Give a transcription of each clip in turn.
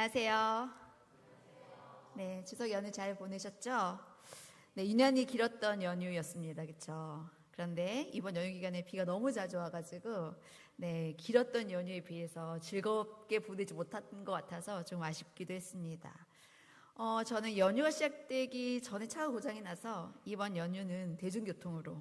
안녕하세요. 네, 추석 연휴 잘 보내셨죠? 네, 2년이 길었던 연휴였습니다. 그렇죠? 그런데 이번 연휴 기간에 비가 너무 자주 와가지고 네, 길었던 연휴에 비해서 즐겁게 보내지 못한 것 같아서 좀 아쉽기도 했습니다. 어, 저는 연휴가 시작되기 전에 차가 고장이 나서 이번 연휴는 대중교통으로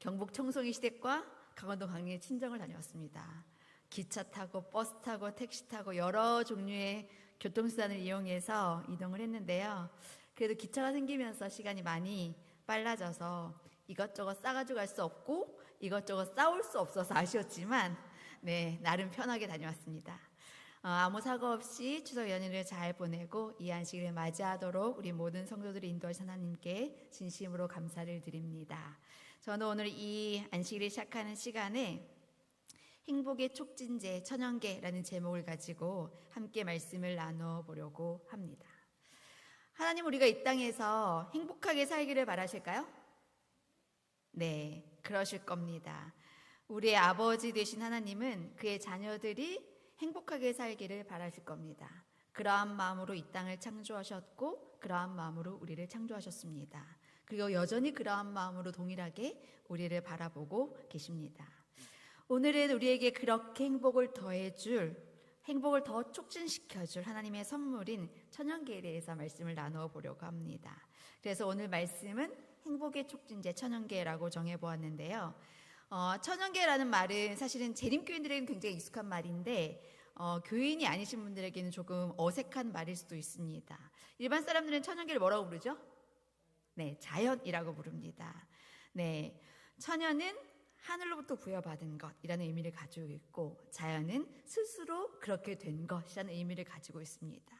경북 청송이 시댁과 강원도 강릉에 친정을 다녀왔습니다. 기차 타고 버스 타고 택시 타고 여러 종류의 교통수단을 이용해서 이동을 했는데요. 그래도 기차가 생기면서 시간이 많이 빨라져서 이것저것 싸가지고 갈 수 없고 이것저것 싸울 수 없어서 아쉬웠지만 네 나름 편하게 다녀왔습니다. 어, 아무 사고 없이 추석 연휴를 잘 보내고 이 안식일을 맞이하도록 우리 모든 성도들이 인도하신 하나님께 진심으로 감사를 드립니다. 저는 오늘 이 안식일을 시작하는 시간에 행복의 촉진제 천연계라는 제목을 가지고 함께 말씀을 나눠 보려고 합니다. 하나님 우리가 이 땅에서 행복하게 살기를 바라실까요? 네, 그러실 겁니다. 우리의 아버지 되신 하나님은 그의 자녀들이 행복하게 살기를 바라실 겁니다. 그러한 마음으로 이 땅을 창조하셨고 그러한 마음으로 우리를 창조하셨습니다. 그리고 여전히 그러한 마음으로 동일하게 우리를 바라보고 계십니다. 오늘은 우리에게 그렇게 행복을 더해줄 행복을 더 촉진시켜줄 하나님의 선물인 천연계에 대해서 말씀을 나누어 보려고 합니다. 그래서 오늘 말씀은 행복의 촉진제 천연계라고 정해보았는데요. 어, 천연계라는 말은 사실은 재림교인들에게는 굉장히 익숙한 말인데 어, 교인이 아니신 분들에게는 조금 어색한 말일 수도 있습니다. 일반 사람들은 천연계를 뭐라고 부르죠? 네, 자연이라고 부릅니다. 네, 천연은 하늘로부터 부여받은 것이라는 의미를 가지고 있고 자연은 스스로 그렇게 된 것이라는 의미를 가지고 있습니다.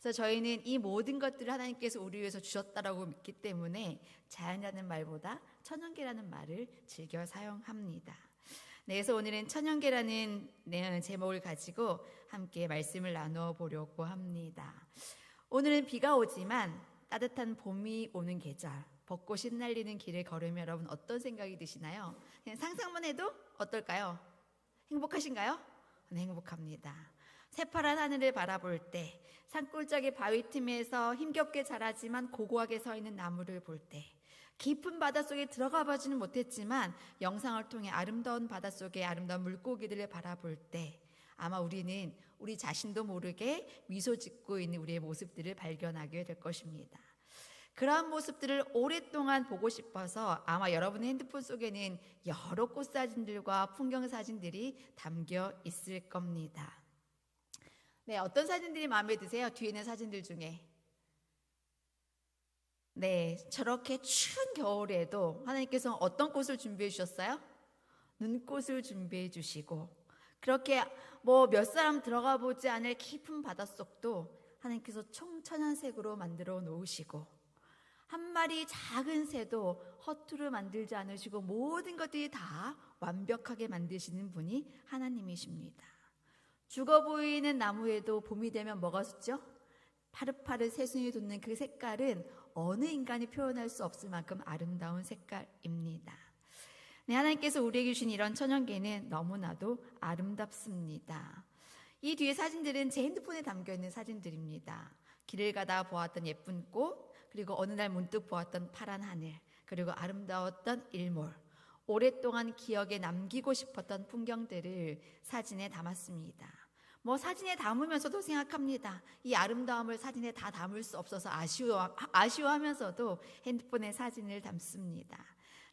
그래서 저희는 이 모든 것들을 하나님께서 우리 위해서 주셨다라고 믿기 때문에 자연이라는 말보다 천연계라는 말을 즐겨 사용합니다. 네, 그래서 오늘은 천연계라는 네, 제목을 가지고 함께 말씀을 나누어 보려고 합니다. 오늘은 비가 오지만 따뜻한 봄이 오는 계절, 벚꽃이 날리는 길을 걸으면 여러분 어떤 생각이 드시나요? 그냥 상상만 해도 어떨까요? 행복하신가요? 네, 행복합니다. 새파란 하늘을 바라볼 때, 산골짜기 바위 틈에서 힘겹게 자라지만 고고하게 서 있는 나무를 볼 때, 깊은 바닷속에 들어가 보지는 못했지만 영상을 통해 아름다운 바닷속의 아름다운 물고기들을 바라볼 때, 아마 우리는 우리 자신도 모르게 미소 짓고 있는 우리의 모습들을 발견하게 될 것입니다. 그러한 모습들을 오랫동안 보고 싶어서 아마 여러분의 핸드폰 속에는 여러 꽃 사진들과 풍경 사진들이 담겨 있을 겁니다. 네, 어떤 사진들이 마음에 드세요? 뒤에 있는 사진들 중에. 네, 저렇게 추운 겨울에도 하나님께서 어떤 꽃을 준비해 주셨어요? 눈꽃을 준비해 주시고, 그렇게 뭐 몇 사람 들어가 보지 않을 깊은 바닷속도 하나님께서 총천연색으로 만들어 놓으시고, 한 마리 작은 새도 허투루 만들지 않으시고 모든 것들이 다 완벽하게 만드시는 분이 하나님이십니다. 죽어 보이는 나무에도 봄이 되면 숫죠? 파릇파릇 새순이 돋는 그 색깔은 어느 인간이 표현할 수 없을 만큼 아름다운 색깔입니다. 네, 하나님께서 우리에게 주신 이런 천연계는 너무나도 아름답습니다. 이 뒤에 사진들은 제 핸드폰에 담겨 있는 사진들입니다. 길을 가다 보았던 예쁜 꽃, 그리고 어느 날 문득 보았던 파란 하늘, 그리고 아름다웠던 일몰, 오랫동안 기억에 남기고 싶었던 풍경들을 사진에 담았습니다. 뭐 사진에 담으면서도 생각합니다. 이 아름다움을 사진에 다 담을 수 없어서 아쉬워, 아쉬워하면서도 핸드폰에 사진을 담습니다.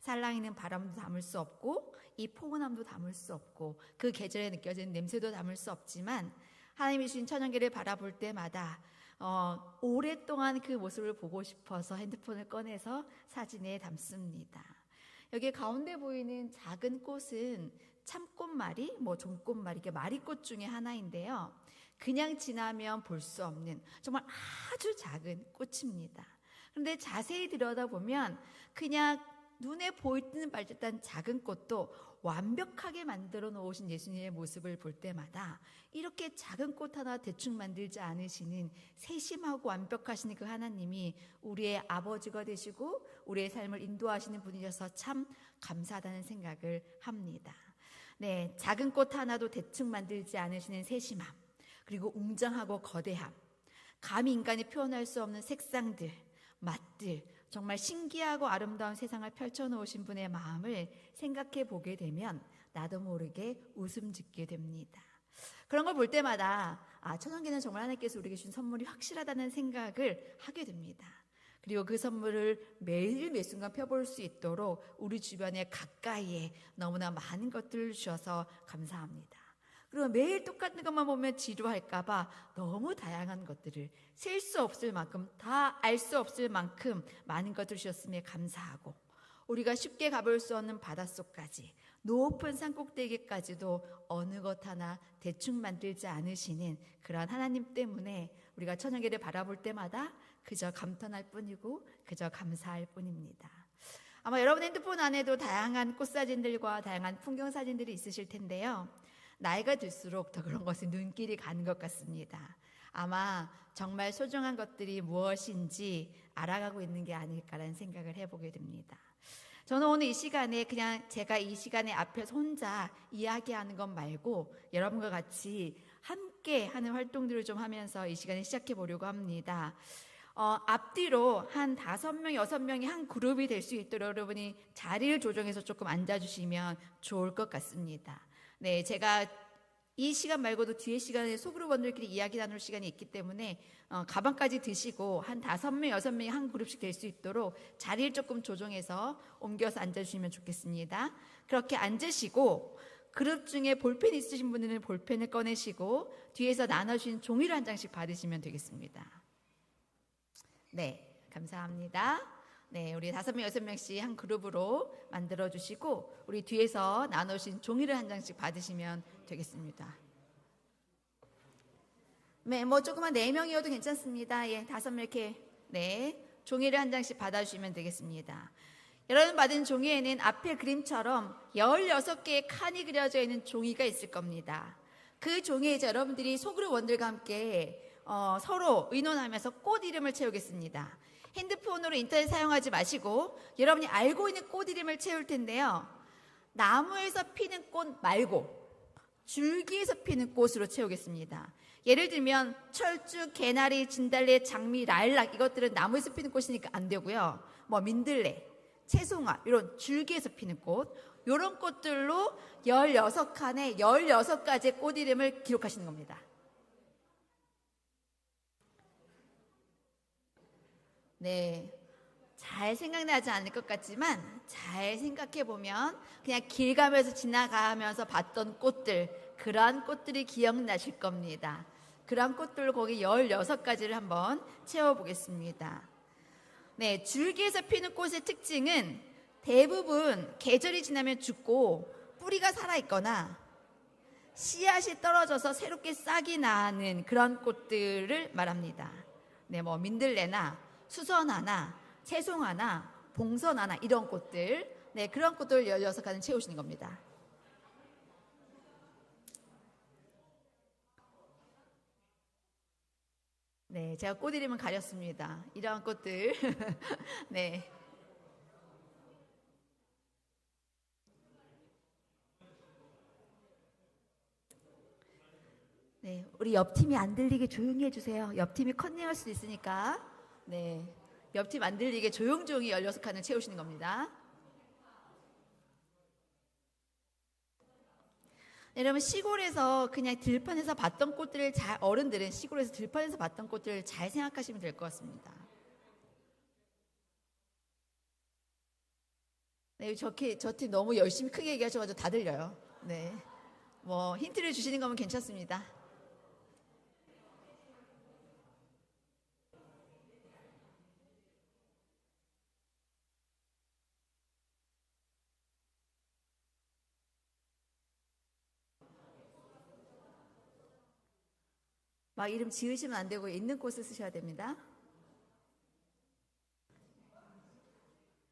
살랑이는 바람도 담을 수 없고 이 포근함도 담을 수 없고 그 계절에 느껴지는 냄새도 담을 수 없지만 하나님이 주신 천연계를 바라볼 때마다 어, 오랫동안 그 모습을 보고 싶어서 핸드폰을 꺼내서 사진에 담습니다. 여기 가운데 보이는 작은 꽃은 참꽃말이, 뭐 종꽃말이, 이게 마리꽃 중에 하나인데요. 그냥 지나면 볼 수 없는 정말 아주 작은 꽃입니다. 그런데 자세히 들여다보면 그냥 눈에 보이는 발듯한 작은 꽃도 완벽하게 만들어 놓으신 예수님의 모습을 볼 때마다 이렇게 작은 꽃 하나 대충 만들지 않으시는 세심하고 완벽하신 그 하나님이 우리의 아버지가 되시고 우리의 삶을 인도하시는 분이셔서 참 감사하다는 생각을 합니다. 네, 작은 꽃 하나도 대충 만들지 않으시는 세심함, 그리고 웅장하고 거대함, 감히 인간이 표현할 수 없는 색상들, 맛들, 정말 신기하고 아름다운 세상을 펼쳐놓으신 분의 마음을 생각해 보게 되면 나도 모르게 웃음 짓게 됩니다. 그런 걸 볼 때마다 아, 천연계는 정말 하나님께서 우리에게 주신 선물이 확실하다는 생각을 하게 됩니다. 그리고 그 선물을 매일 매 순간 펴볼 수 있도록 우리 주변에 가까이에 너무나 많은 것들을 주셔서 감사합니다. 그리고 매일 똑같은 것만 보면 지루할까봐 너무 다양한 것들을 셀 수 없을 만큼 다 알 수 없을 만큼 많은 것들을 주셨음에 감사하고 우리가 쉽게 가볼 수 없는 바닷속까지 높은 산꼭대기까지도 어느 것 하나 대충 만들지 않으시는 그런 하나님 때문에 우리가 천연계를 바라볼 때마다 그저 감탄할 뿐이고 그저 감사할 뿐입니다. 아마 여러분 핸드폰 안에도 다양한 꽃 사진들과 다양한 풍경 사진들이 있으실 텐데요. 나이가 들수록 더 그런 것에 눈길이 가는 것 같습니다. 아마 정말 소중한 것들이 무엇인지 알아가고 있는 게 아닐까라는 생각을 해보게 됩니다. 저는 오늘 이 시간에 그냥 제가 이 시간에 앞에서 혼자 이야기하는 것 말고 여러분과 같이 함께 하는 활동들을 좀 하면서 이 시간에 시작해 보려고 합니다. 어, 앞뒤로 한 다섯 명, 여섯 명이 한 그룹이 될 수 있도록 여러분이 자리를 조정해서 조금 앉아주시면 좋을 것 같습니다. 네, 제가 이 시간 말고도 뒤에 시간에 소그룹 원들끼리 이야기 나눌 시간이 있기 때문에 어, 가방까지 드시고 한 다섯 명, 여섯 명이 한 그룹씩 될 수 있도록 자리를 조금 조정해서 옮겨서 앉아주시면 좋겠습니다. 그렇게 앉으시고 그룹 중에 볼펜 있으신 분들은 볼펜을 꺼내시고 뒤에서 나눠주신 종이를 한 장씩 받으시면 되겠습니다. 네, 감사합니다. 네, 우리 다섯 명, 여섯 명씩 한 그룹으로 만들어 주시고 우리 뒤에서 나누신 종이를 한 장씩 받으시면 되겠습니다. 네, 뭐 조금만 네 명이어도 괜찮습니다. 예, 다섯 명 이렇게 네 종이를 한 장씩 받아주시면 되겠습니다. 여러분 받은 종이에는 앞에 그림처럼 16개의 칸이 그려져 있는 종이가 있을 겁니다. 그 종이에 여러분들이 속으로 원들과 함께 어, 서로 의논하면서 꽃 이름을 채우겠습니다. 핸드폰으로 인터넷 사용하지 마시고 여러분이 알고 있는 꽃 이름을 채울 텐데요. 나무에서 피는 꽃 말고 줄기에서 피는 꽃으로 채우겠습니다. 예를 들면 철쭉, 개나리, 진달래, 장미, 라일락 이것들은 나무에서 피는 꽃이니까 안 되고요. 뭐 민들레, 채송화 이런 줄기에서 피는 꽃 이런 꽃들로 16칸에 16가지의 꽃 이름을 기록하시는 겁니다. 네. 잘 생각나지 않을 것 같지만 잘 생각해 보면 그냥 길 가면서 지나가면서 봤던 꽃들 그러한 꽃들이 기억나실 겁니다. 그러한 꽃들 거기 16가지를 한번 채워 보겠습니다. 네, 줄기에서 피는 꽃의 특징은 대부분 계절이 지나면 죽고 뿌리가 살아 있거나 씨앗이 떨어져서 새롭게 싹이 나는 그런 꽃들을 말합니다. 네, 뭐 민들레나 수선화나 채송화나 봉선화나 이런 꽃들 네 그런 꽃들 16가지 채우시는 겁니다. 네, 제가 꽃 이름은 가렸습니다. 이러한 꽃들. 네. 네, 우리 옆 팀이 안 들리게 조용히 해주세요. 옆 팀이 컨닝할 수도 있으니까. 네. 옆팀 안 들리게 조용조용히 16칸을 채우시는 겁니다. 네, 여러분 시골에서 그냥 들판에서 봤던 꽃들을 잘 어른들은 시골에서 들판에서 봤던 꽃들을 잘 생각하시면 될 것 같습니다. 네, 저팀 저 너무 열심히 크게 얘기하셔가지고 다 들려요. 네, 뭐 힌트를 주시는 거면 괜찮습니다. 막 이름 지으시면 안 되고 있는 꽃을 쓰셔야 됩니다.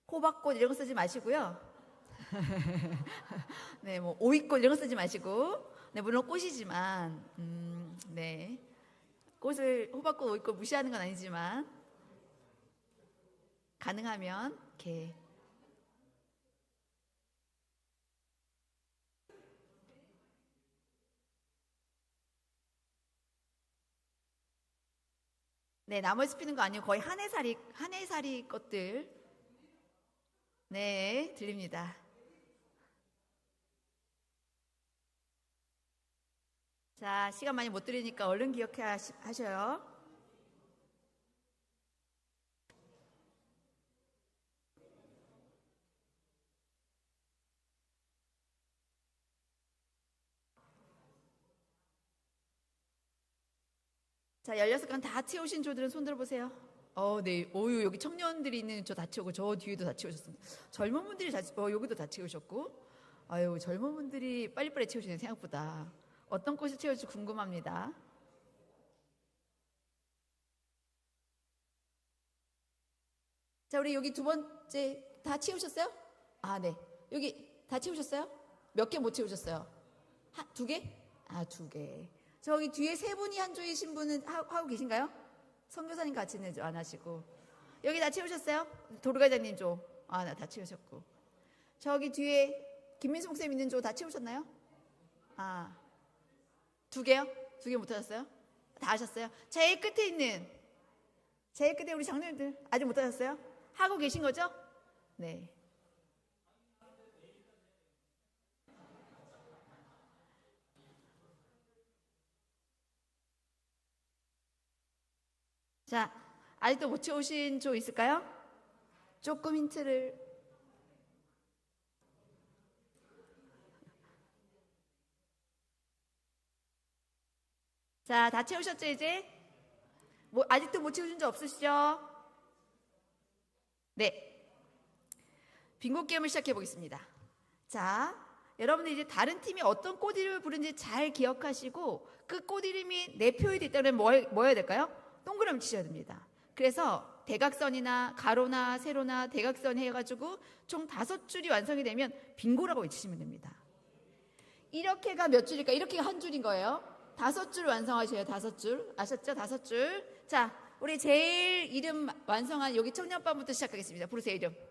호박꽃 이런 거 쓰지 마시고요. 네, 뭐 오이꽃 이런 거 쓰지 마시고, 네 물론 꽃이지만, 음, 네 꽃을 호박꽃, 오이꽃 무시하는 건 아니지만 가능하면 이렇게 네, 나무에서 피는 거 아니고 거의 한 해살이 한 해살이 것들. 네, 들립니다. 자, 시간 많이 못 드리니까 얼른 기억해 하셔요. 자, 16간 다 채우신 조들은 손 들어보세요. 어, 네. 오유, 여기 청년들이 있는 저 다 채우고, 저 뒤에도 다 채우셨습니다. 젊은 분들이 다, 어, 여기도 다 채우셨고. 아유, 젊은 분들이 빨리빨리 채우시네, 생각보다. 어떤 꽃이 채울지 궁금합니다. 자, 우리 여기 두 번째 다 채우셨어요? 아, 네. 여기 다 채우셨어요? 몇 개 못 채우셨어요? 한, 두 개? 아, 두 개. 저기 뒤에 세 분이 한 조이신 분은 하, 하고 계신가요? 선교사님 같이는 안 하시고. 여기 다 채우셨어요? 도르가장님 조. 아, 나 다 채우셨고. 저기 뒤에 김민수 목사님 있는 조 다 채우셨나요? 아, 두 개요? 두 개 못 하셨어요? 다 하셨어요? 제일 끝에 있는, 제일 끝에 우리 장로님들 아직 못 하셨어요? 하고 계신 거죠? 네. 자, 아직도 못 채우신 조 있을까요? 조금 힌트를. 자, 다 채우셨죠, 이제? 뭐, 아직도 못 채우신 적 없으시죠? 네. 빙고 게임을 시작해 보겠습니다. 자, 여러분들 이제 다른 팀이 어떤 꽃 이름을 부른지 잘 기억하시고 그 꽃 이름이 내 표에 있다면 뭐, 뭐 해야 될까요? 동그라미 치셔야 됩니다. 그래서 대각선이나 가로나 세로나 대각선 해가지고 총 다섯 줄이 완성이 되면 빙고라고 외치시면 됩니다. 이렇게가 몇 줄일까? 이렇게가 한 줄인 거예요. 다섯 줄 완성하셔요. 다섯 줄. 아셨죠? 다섯 줄. 자, 우리 제일 이름 완성한 여기 청년반부터 시작하겠습니다. 부르세요, 이름.